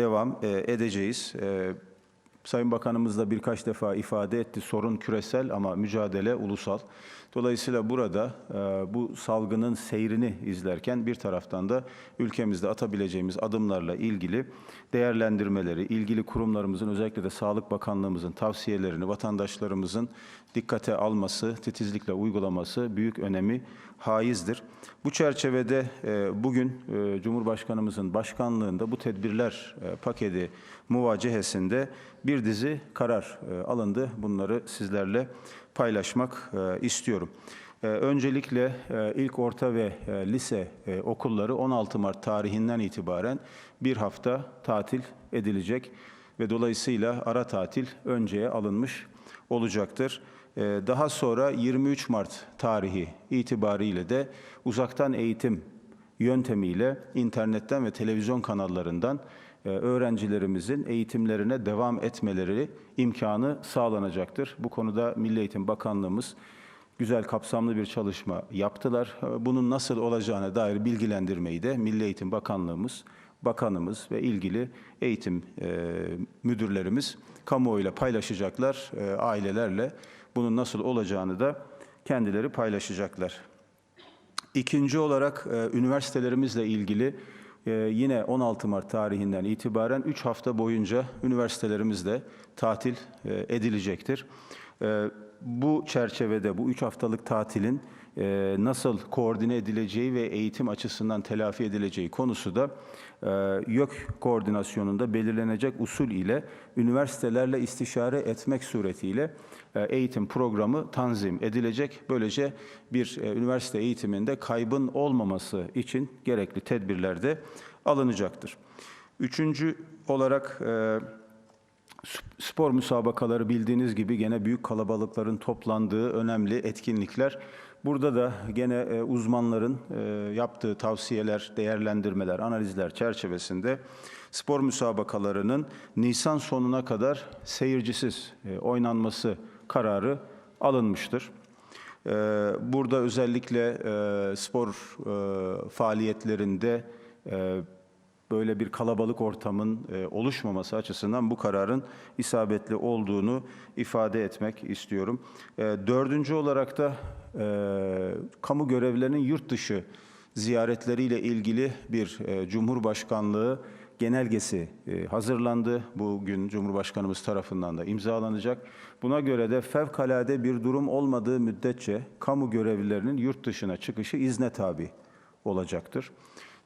devam e, edeceğiz. Sayın Bakanımız da birkaç defa ifade etti. Sorun küresel ama mücadele ulusal. Dolayısıyla burada e, bu salgının seyrini izlerken bir taraftan da ülkemizde atabileceğimiz adımlarla ilgili değerlendirmeleri, ilgili kurumlarımızın özellikle de Sağlık Bakanlığımızın tavsiyelerini vatandaşlarımızın dikkate alması, titizlikle uygulaması büyük önemi haizdir. Bu çerçevede e, bugün e, Cumhurbaşkanımızın başkanlığında bu tedbirler paketi muvacehesinde bir dizi karar e, alındı. Bunları sizlerle paylaşmak e, istiyorum. E, Öncelikle ilk orta ve lise okulları 16 Mart tarihinden itibaren bir hafta tatil edilecek ve dolayısıyla ara tatil önceye alınmış olacaktır. Daha sonra 23 Mart tarihi itibariyle de uzaktan eğitim yöntemiyle internetten ve televizyon kanallarından öğrencilerimizin eğitimlerine devam etmeleri imkanı sağlanacaktır. Bu konuda Milli Eğitim Bakanlığımız güzel kapsamlı bir çalışma yaptılar. E, Bunun nasıl olacağına dair bilgilendirmeyi de Milli Eğitim Bakanlığımız, bakanımız ve ilgili eğitim e, müdürlerimiz kamuoyuyla paylaşacaklar, e, ailelerle bunun nasıl olacağını da kendileri paylaşacaklar. İkinci olarak e, üniversitelerimizle ilgili e, yine 16 Mart tarihinden itibaren 3 hafta boyunca üniversitelerimizde tatil e, edilecektir. E, bu çerçevede bu 3 haftalık tatilin e, nasıl koordine edileceği ve eğitim açısından telafi edileceği konusu da e, YÖK koordinasyonunda belirlenecek usul ile üniversitelerle istişare etmek suretiyle e, eğitim programı tanzim edilecek. Böylece bir e, üniversite eğitiminde kaybın olmaması için gerekli tedbirler de alınacaktır. Üçüncü olarak e, spor müsabakaları bildiğiniz gibi gene büyük kalabalıkların toplandığı önemli etkinlikler. Burada da gene e, uzmanların e, yaptığı tavsiyeler, değerlendirmeler, analizler çerçevesinde spor müsabakalarının Nisan sonuna kadar seyircisiz e, oynanması kararı alınmıştır. Burada özellikle spor faaliyetlerinde böyle bir kalabalık ortamın e, oluşmaması açısından bu kararın isabetli olduğunu ifade etmek istiyorum. E, Dördüncü olarak da e, kamu görevlilerinin yurt dışı ziyaretleriyle ilgili bir Cumhurbaşkanlığı genelgesi hazırlandı. Bugün Cumhurbaşkanımız tarafından da imzalanacak. Buna göre de fevkalade bir durum olmadığı müddetçe kamu görevlilerinin yurt dışına çıkışı izne tabi olacaktır.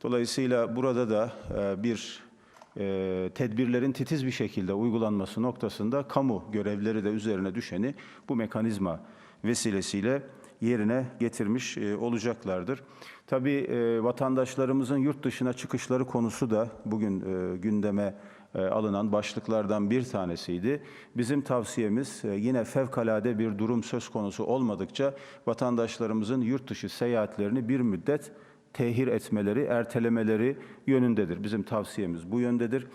Dolayısıyla burada da e, bir e, tedbirlerin titiz bir şekilde uygulanması noktasında kamu görevleri de üzerine düşeni bu mekanizma vesilesiyle yerine getirmiş e, olacaklardır. Tabii vatandaşlarımızın yurt dışına çıkışları konusu da bugün gündeme alınan başlıklardan bir tanesiydi. Bizim tavsiyemiz yine fevkalade bir durum söz konusu olmadıkça vatandaşlarımızın yurt dışı seyahatlerini bir müddet tehir etmeleri, ertelemeleri yönündedir. Bizim tavsiyemiz bu yöndedir.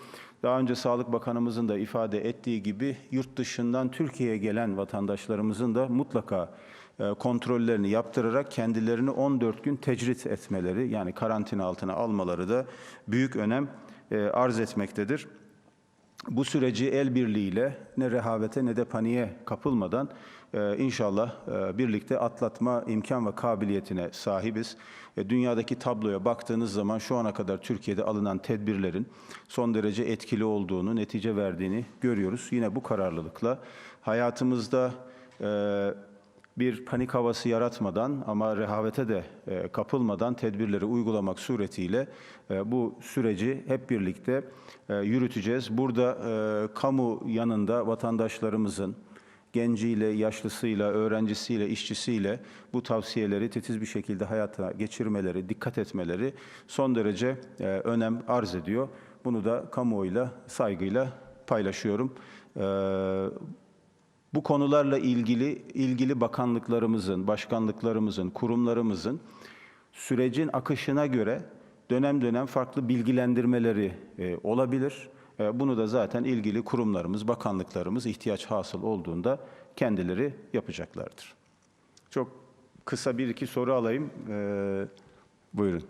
Daha önce Sağlık Bakanımızın da ifade ettiği gibi yurt dışından Türkiye'ye gelen vatandaşlarımızın da mutlaka e, kontrollerini yaptırarak kendilerini 14 gün tecrit etmeleri yani karantina altına almaları da büyük önem e, arz etmektedir. Bu süreci el birliğiyle ne rehavete ne de paniğe kapılmadan e, inşallah e, birlikte atlatma imkan ve kabiliyetine sahibiz. E, dünyadaki tabloya baktığınız zaman şu ana kadar Türkiye'de alınan tedbirlerin son derece etkili olduğunu, netice verdiğini görüyoruz. Yine bu kararlılıkla hayatımızda e, bir panik havası yaratmadan ama rehavete de e, kapılmadan tedbirleri uygulamak suretiyle e, bu süreci hep birlikte e, yürüteceğiz. Burada kamu yanında vatandaşlarımızın genciyle, yaşlısıyla, öğrencisiyle, işçisiyle bu tavsiyeleri titiz bir şekilde hayata geçirmeleri, dikkat etmeleri son derece önem arz ediyor. Bunu da kamuoyuyla saygıyla paylaşıyorum. Bu konularla ilgili ilgili bakanlıklarımızın, başkanlıklarımızın, kurumlarımızın sürecin akışına göre dönem dönem farklı bilgilendirmeleri e, olabilir. E, bunu da zaten ilgili kurumlarımız, bakanlıklarımız ihtiyaç hasıl olduğunda kendileri yapacaklardır. Çok kısa bir iki soru alayım. E, buyurun.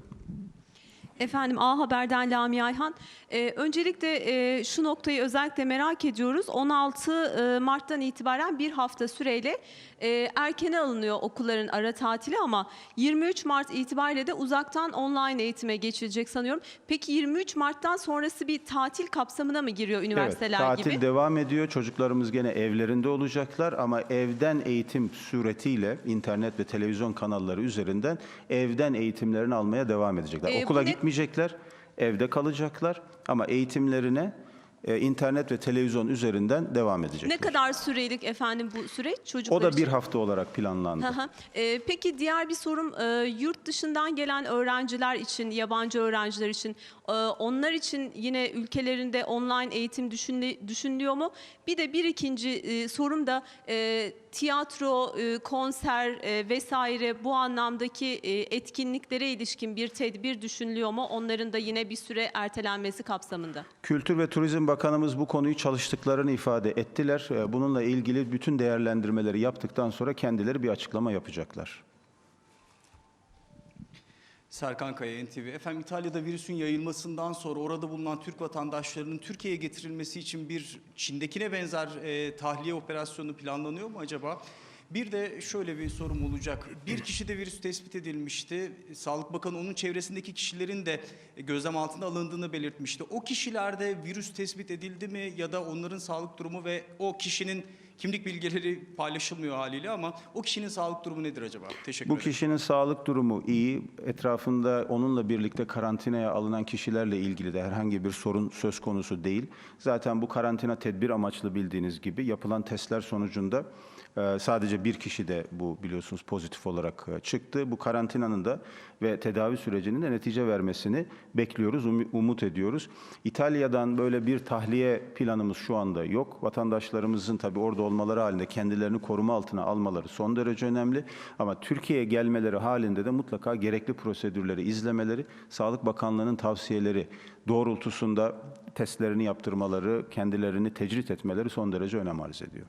Efendim A Haber'den Lamia Ayhan. Ee, öncelikle e, şu noktayı özellikle merak ediyoruz. 16 e, Mart'tan itibaren bir hafta süreyle e, erkene alınıyor okulların ara tatili ama 23 Mart itibariyle de uzaktan online eğitime geçilecek sanıyorum. Peki 23 Mart'tan sonrası bir tatil kapsamına mı giriyor üniversiteler evet, tatil gibi? devam ediyor. Çocuklarımız gene evlerinde olacaklar ama evden eğitim suretiyle internet ve televizyon kanalları üzerinden evden eğitimlerini almaya devam edecekler. Ee, Okula ne- gitmeyecekler, evde kalacaklar ama eğitimlerine e, internet ve televizyon üzerinden devam edecekler. Ne kadar sürelik efendim bu süreç çocuklar O da için? bir hafta olarak planlandı. Hı hı. Ee, peki diğer bir sorum e, yurt dışından gelen öğrenciler için, yabancı öğrenciler için, e, onlar için yine ülkelerinde online eğitim düşünülüyor mu? Bir de bir ikinci e, sorum da e, tiyatro, e, konser vesaire bu anlamdaki etkinliklere ilişkin bir tedbir düşünülüyor mu? Onların da yine bir süre ertelenmesi kapsamında. Kültür ve Turizm Bakanımız bu konuyu çalıştıklarını ifade ettiler. Ee, Bununla ilgili bütün değerlendirmeleri yaptıktan sonra kendileri bir açıklama yapacaklar. Serkan Kaya, NTV. Efendim İtalya'da virüsün yayılmasından sonra orada bulunan Türk vatandaşlarının Türkiye'ye getirilmesi için bir Çin'dekine benzer e, tahliye operasyonu planlanıyor mu acaba? Bir de şöyle bir sorum olacak. Bir kişide virüs tespit edilmişti. Sağlık Bakanı onun çevresindeki kişilerin de gözlem altına alındığını belirtmişti. O kişilerde virüs tespit edildi mi ya da onların sağlık durumu ve o kişinin kimlik bilgileri paylaşılmıyor haliyle ama o kişinin sağlık durumu nedir acaba? Teşekkür Bu ederim. kişinin sağlık durumu iyi. Etrafında onunla birlikte karantinaya alınan kişilerle ilgili de herhangi bir sorun söz konusu değil. Zaten bu karantina tedbir amaçlı bildiğiniz gibi yapılan testler sonucunda sadece bir kişi de bu biliyorsunuz pozitif olarak e, çıktı. Bu karantinanın da ve tedavi sürecinin de netice vermesini bekliyoruz, umut ediyoruz. İtalya'dan böyle bir tahliye planımız şu anda yok. Vatandaşlarımızın tabii orada olmaları halinde kendilerini koruma altına almaları son derece önemli. Ama Türkiye'ye gelmeleri halinde de mutlaka gerekli prosedürleri izlemeleri, Sağlık Bakanlığı'nın tavsiyeleri doğrultusunda testlerini yaptırmaları, kendilerini tecrit etmeleri son derece önem arz ediyor.